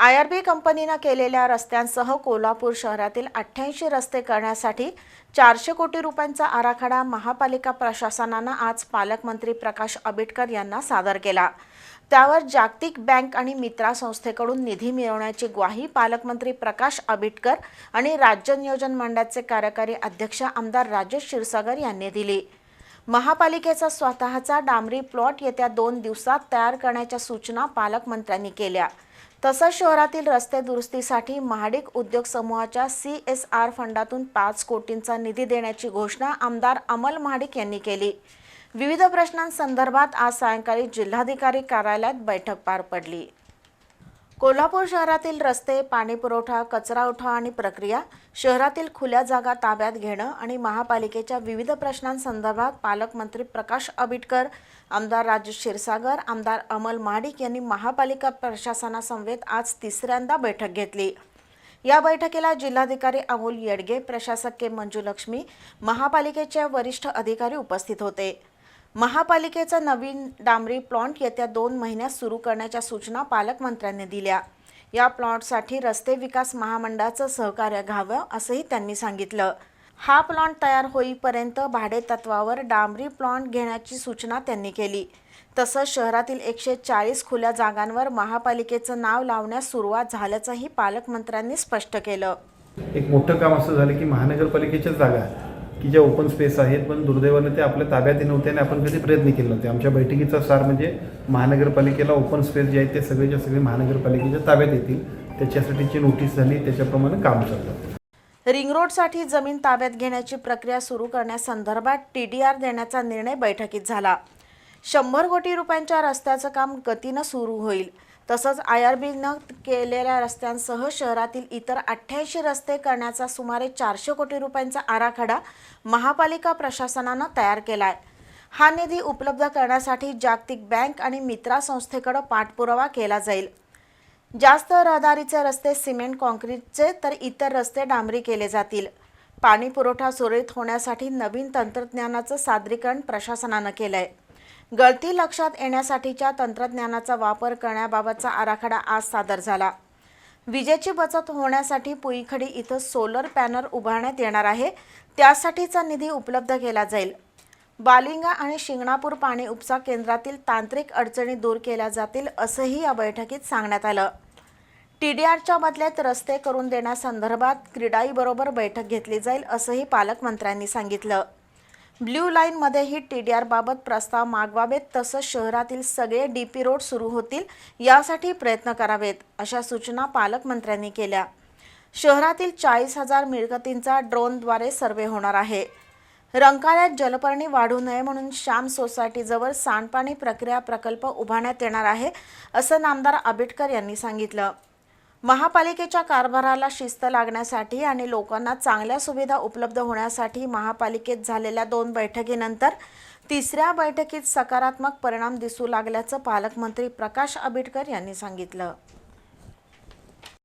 I R B कंपनीनं केलेल्या रस्त्यांसह कोल्हापूर शहरातील अठ्ठ्याऐंशी रस्ते करण्यासाठी चारशे कोटी रुपयांचा आराखडा महापालिका प्रशासनानं आज पालकमंत्री प्रकाश आंबेडकर यांना सादर केला. त्यावर जागतिक बँक आणि मित्रा संस्थेकडून निधी मिळवण्याची ग्वाही पालकमंत्री प्रकाश आंबेडकर आणि राज्य नियोजन मंडळाचे कार्यकारी अध्यक्ष आमदार राजेश क्षीरसागर यांनी दिली. महापालिकेचा स्वतःचा डांबरी प्लॉट येत्या दोन दिवसात तयार करण्याच्या सूचना पालकमंत्र्यांनी केल्या. तसंच शहरातील रस्ते दुरुस्तीसाठी महाडिक उद्योग समूहाच्या सी एस आर फंडातून पाच कोटींचा निधी देण्याची घोषणा आमदार अमल महाडिक यांनी केली. विविध प्रश्नांसंदर्भात आज सायंकाळी जिल्हाधिकारी कार्यालयात बैठक पार पडली. कोल्हापूर शहरातील रस्ते पाणीपुरवठा कचरा उठाव आणि प्रक्रिया शहरातील खुल्या जागा ताब्यात घेणं आणि महापालिकेच्या विविध प्रश्नांसंदर्भात पालकमंत्री प्रकाश आबिटकर आमदार राजू क्षीरसागर आमदार अमल महाडिक यांनी महापालिका प्रशासनासमवेत आज तिसऱ्यांदा बैठक घेतली. या बैठकीला जिल्हाधिकारी अमोल येडगे प्रशासक के मंजुलक्ष्मी महापालिकेचे वरिष्ठ अधिकारी उपस्थित होते. महापालिकेचा नवीन डांबरी प्लॉन्ट येत्या दोन महिन्यात सुरू करण्याच्या सूचना पालकमंत्र्यांनी दिल्या. या प्लॉटसाठी रस्ते विकास महामंडळाचं सहकार्य घ्यावं असंही त्यांनी सांगितलं. हा प्लॉन्ट तयार होईपर्यंत भाडे तत्वावर डांबरी प्लॉन्ट घेण्याची सूचना त्यांनी केली. तसंच शहरातील एकशे चाळीस खुल्या जागांवर महापालिकेचं नाव लावण्यास सुरुवात झाल्याचंही पालकमंत्र्यांनी स्पष्ट केलं. एक मोठं काम असं झालं की महानगरपालिकेच्या जागा की ज्या ओपन स्पेस आहेत पण दुर्दैवाने ते आपल्या ताब्यात नव्हते आणि आपण कधी प्रयत्न केले नव्हते. आमच्या बैठकीचा सार म्हणजे महानगरपालिकेला ओपन स्पेस जे आहेत ते सगळेच्या सगळे महानगरपालिकेच्या ताब्यात येतील. त्याच्यासाठीची नोटीस झाली त्याच्याप्रमाणे काम चाललं. रिंग रोडसाठी जमीन ताब्यात घेण्याची प्रक्रिया सुरू करण्यासंदर्भात टी डी आर देण्याचा निर्णय बैठकीत झाला. शंभर कोटी रुपयांच्या रस्त्याचं काम गतीनं सुरू होईल. तसंच आय आर बीनं केलेल्या रस्त्यांसह शहरातील इतर अठ्ठ्याऐंशी रस्ते करण्याचा सुमारे चारशे कोटी रुपयांचा आराखडा महापालिका प्रशासनानं तयार केला आहे हा निधी उपलब्ध करण्यासाठी जागतिक बँक आणि मित्रा संस्थेकडे पाठपुरावा केला जाईल. जास्त रहदारीचे रस्ते सिमेंट कॉन्क्रीटचे तर इतर रस्ते डांबरी केले जातील. पाणी पुरवठा सुरळीत होण्यासाठी नवीन तंत्रज्ञानाचं सादरीकरण प्रशासनानं केलं आहे गळती लक्षात येण्यासाठीच्या तंत्रज्ञानाचा वापर करण्याबाबतचा आराखडा आज सादर झाला. विजेची बचत होण्यासाठी पुईखडी इथं सोलर पॅनल उभारण्यात येणार आहे. त्यासाठीचा निधी उपलब्ध केला जाईल. बालिंगा आणि शिंगणापूर पाणी उपसा केंद्रातील तांत्रिक अडचणी दूर केल्या जातील असंही या बैठकीत सांगण्यात आलं. टी डी आरच्या बदल्यात रस्ते करून देण्यासंदर्भात क्रीडाईबरोबर बैठक घेतली जाईल असंही पालकमंत्र्यांनी सांगितलं. ब्ल्यू लाईनमध्येही टी डी आरबाबत प्रस्ताव मागवावेत तसंच शहरातील सगळे डी पी रोड सुरू होतील यासाठी प्रयत्न करावेत अशा सूचना पालकमंत्र्यांनी केल्या. शहरातील चाळीस हजार मिळकतींचा ड्रोनद्वारे सर्वे होणार आहे. रंकाळ्यात जलपर्णी वाढू नये म्हणून श्याम सोसायटीजवळ सांडपाणी प्रक्रिया प्रकल्प उभारण्यात येणार आहे असं नामदार आंबेडकर यांनी सांगितलं. महापालिकेच्या कारभाराला शिस्त लागण्यासाठी आणि लोकांना चांगल्या सुविधा उपलब्ध होण्यासाठी महापालिकेत झालेल्या दोन बैठकीनंतर तिसऱ्या बैठकीत सकारात्मक परिणाम दिसू लागल्याचं पालकमंत्री प्रकाश आंबेडकर यांनी सांगितलं.